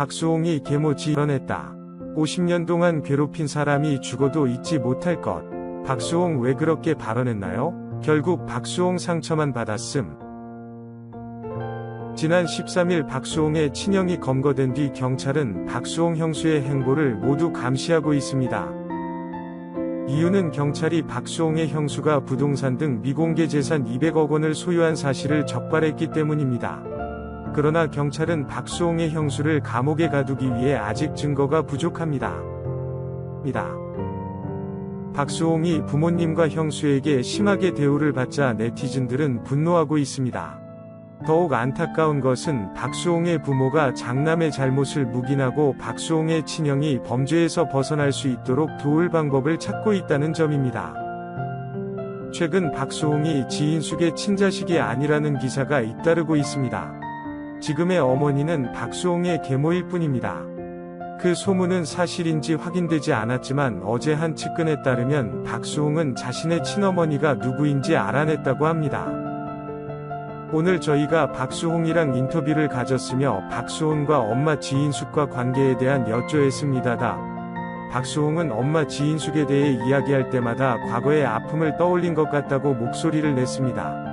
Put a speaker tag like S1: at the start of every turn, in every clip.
S1: 박수홍이 계모지 드러냈다. 50년 동안 괴롭힌 사람이 죽어도 잊지 못할 것. 박수홍 왜 그렇게 발언했나요? 결국 박수홍 상처만 받았음. 지난 13일 박수홍의 친형이 검거된 뒤 경찰은 박수홍 형수의 행보를 모두 감시하고 있습니다. 이유는 경찰이 박수홍의 형수가 부동산 등 미공개 재산 200억 원을 소유한 사실을 적발했기 때문입니다. 그러나 경찰은 박수홍의 형수를 감옥에 가두기 위해 아직 증거가 부족합니다. 박수홍이 부모님과 형수에게 심하게 대우를 받자 네티즌들은 분노하고 있습니다. 더욱 안타까운 것은 박수홍의 부모가 장남의 잘못을 묵인하고 박수홍의 친형이 범죄에서 벗어날 수 있도록 도울 방법을 찾고 있다는 점입니다. 최근 박수홍이 지인숙의 친자식이 아니라는 기사가 잇따르고 있습니다. 지금의 어머니는 박수홍의 계모일 뿐입니다. 그 소문은 사실인지 확인되지 않았지만 어제 한 측근에 따르면 박수홍은 자신의 친어머니가 누구인지 알아냈다고 합니다. 오늘 저희가 박수홍이랑 인터뷰를 가졌으며 박수홍과 엄마 지인숙과 관계에 대한 여쭤했습니다다. 박수홍은 엄마 지인숙에 대해 이야기할 때마다 과거의 아픔을 떠올린 것 같다고 목소리를 냈습니다.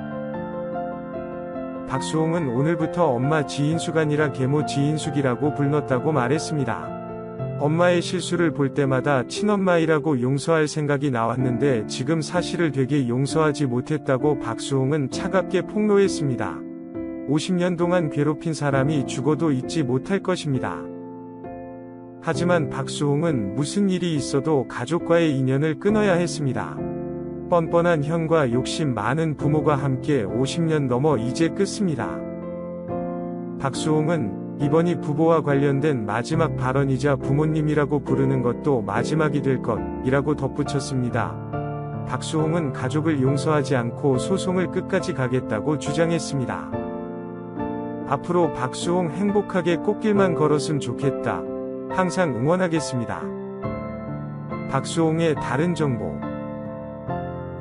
S1: 박수홍은 오늘부터 엄마 지인숙 아니라 계모 지인숙이라고 불렀다고 말했습니다. 엄마의 실수를 볼 때마다 친엄마이라고 용서할 생각이 나왔는데 지금 사실을 되게 용서하지 못했다고 박수홍은 차갑게 폭로했습니다. 50년 동안 괴롭힌 사람이 죽어도 잊지 못할 것입니다. 하지만 박수홍은 무슨 일이 있어도 가족과의 인연을 끊어야 했습니다. 뻔뻔한 형과 욕심 많은 부모가 함께 50년 넘어 이제 끝습니다. 박수홍은 이번이 부부와 관련된 마지막 발언이자 부모님이라고 부르는 것도 마지막이 될 것이라고 덧붙였습니다. 박수홍은 가족을 용서하지 않고 소송을 끝까지 가겠다고 주장했습니다. 앞으로 박수홍 행복하게 꽃길만 걸었으면 좋겠다. 항상 응원하겠습니다. 박수홍의 다른 정보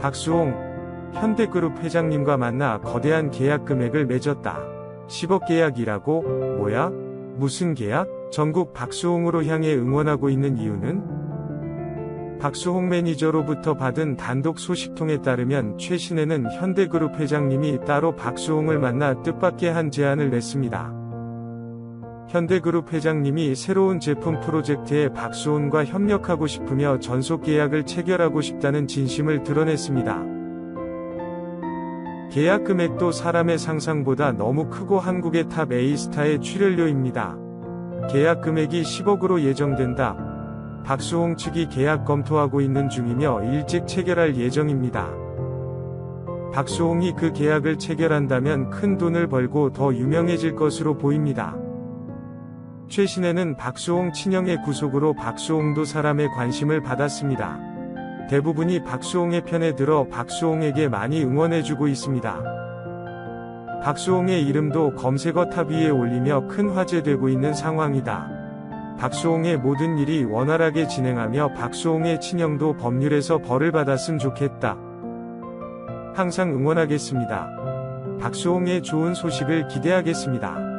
S1: 박수홍, 현대그룹 회장님과 만나 거대한 계약 금액을 맺었다. 10억 계약이라고? 뭐야? 무슨 계약? 전국 박수홍으로 향해 응원하고 있는 이유는? 박수홍 매니저로부터 받은 단독 소식통에 따르면 최신에는 현대그룹 회장님이 따로 박수홍을 만나 뜻밖의 한 제안을 냈습니다. 현대그룹 회장님이 새로운 제품 프로젝트에 박수홍과 협력하고 싶으며 전속 계약을 체결하고 싶다는 진심을 드러냈습니다. 계약 금액도 사람의 상상보다 너무 크고 한국의 탑 A스타의 출연료입니다. 계약 금액이 10억으로 예정된다. 박수홍 측이 계약 검토하고 있는 중이며 일찍 체결할 예정입니다. 박수홍이 그 계약을 체결한다면 큰 돈을 벌고 더 유명해질 것으로 보입니다. 최신에는 박수홍 친형의 구속으로 박수홍도 사람의 관심을 받았습니다. 대부분이 박수홍의 편에 들어 박수홍에게 많이 응원해주고 있습니다. 박수홍의 이름도 검색어 탑 위에 올리며 큰 화제되고 있는 상황이다. 박수홍의 모든 일이 원활하게 진행하며 박수홍의 친형도 법률에서 벌을 받았으면 좋겠다. 항상 응원하겠습니다. 박수홍의 좋은 소식을 기대하겠습니다.